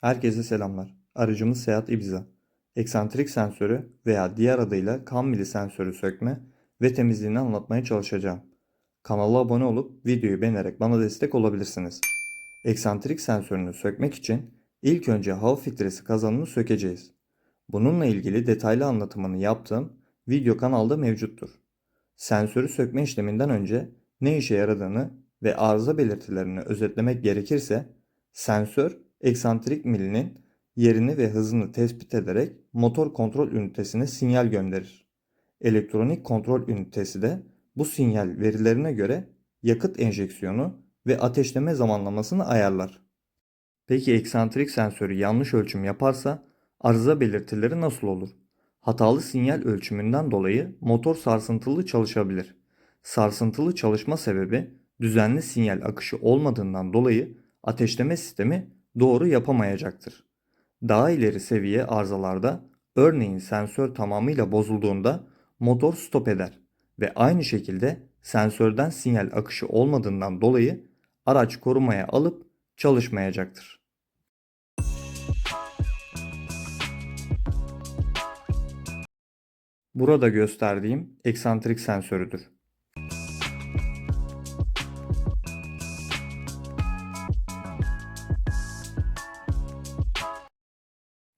Herkese selamlar. Aracımız Seat Ibiza. Eksantrik sensörü veya diğer adıyla kan mili sensörü sökme ve temizliğini anlatmaya çalışacağım. Kanala abone olup videoyu beğenerek bana destek olabilirsiniz. Eksantrik sensörünü sökmek için ilk önce hava filtresi kazanını sökeceğiz. Bununla ilgili detaylı anlatımını yaptığım video kanalda mevcuttur. Sensörü sökme işleminden önce ne işe yaradığını ve arıza belirtilerini özetlemek gerekirse sensör eksantrik milinin yerini ve hızını tespit ederek motor kontrol ünitesine sinyal gönderir. Elektronik kontrol ünitesi de bu sinyal verilerine göre yakıt enjeksiyonu ve ateşleme zamanlamasını ayarlar. Peki eksantrik sensörü yanlış ölçüm yaparsa arıza belirtileri nasıl olur? Hatalı sinyal ölçümünden dolayı motor sarsıntılı çalışabilir. Sarsıntılı çalışma sebebi düzenli sinyal akışı olmadığından dolayı ateşleme sistemi doğru yapamayacaktır. Daha ileri seviye arızalarda örneğin sensör tamamıyla bozulduğunda motor stop eder ve aynı şekilde sensörden sinyal akışı olmadığından dolayı araç korumaya alıp çalışmayacaktır. Burada gösterdiğim eksantrik sensörüdür.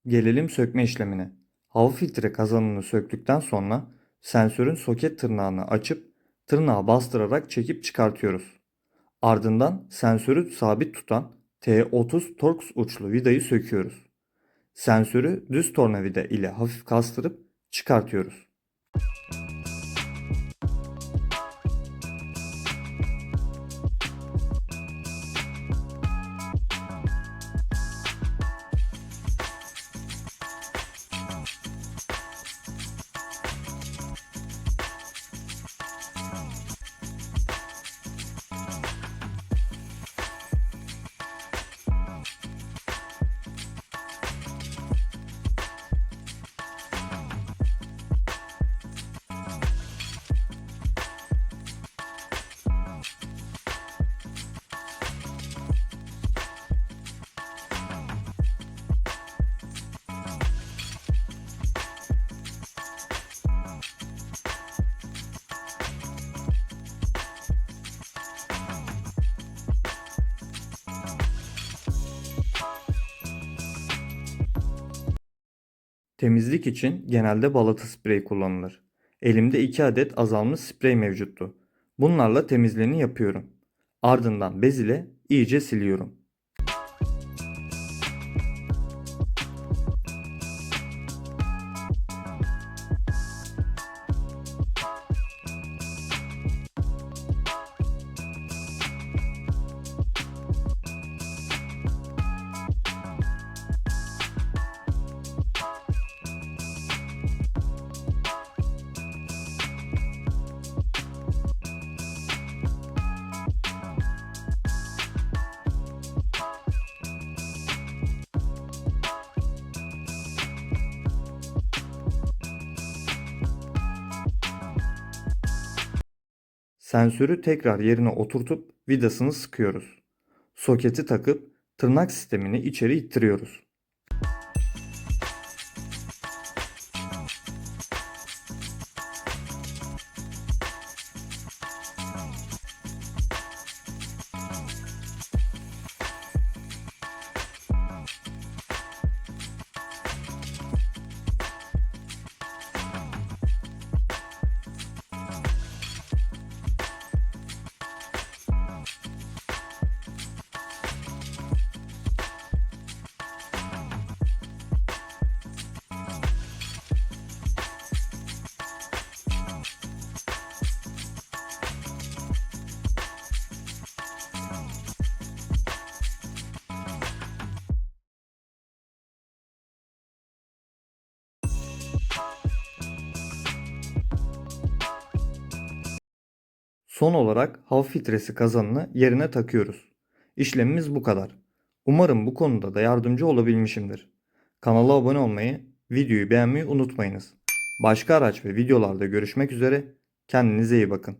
Gelelim sökme işlemine. Hava filtre kazanını söktükten sonra sensörün soket tırnağını açıp tırnağı bastırarak çekip çıkartıyoruz. Ardından sensörü sabit tutan T30 Torx uçlu vidayı söküyoruz. Sensörü düz tornavida ile hafif kastırıp çıkartıyoruz. Temizlik için genelde balata spreyi kullanılır. Elimde 2 adet azalmış sprey mevcuttu. Bunlarla temizliğini yapıyorum. Ardından bez ile iyice siliyorum. Sensörü tekrar yerine oturtup vidasını sıkıyoruz. Soketi takıp tırnak sistemini içeri ittiriyoruz. Son olarak hava filtresi kazanını yerine takıyoruz. İşlemimiz bu kadar. Umarım bu konuda da yardımcı olabilmişimdir. Kanala abone olmayı, videoyu beğenmeyi unutmayınız. Başka araç ve videolarda görüşmek üzere. Kendinize iyi bakın.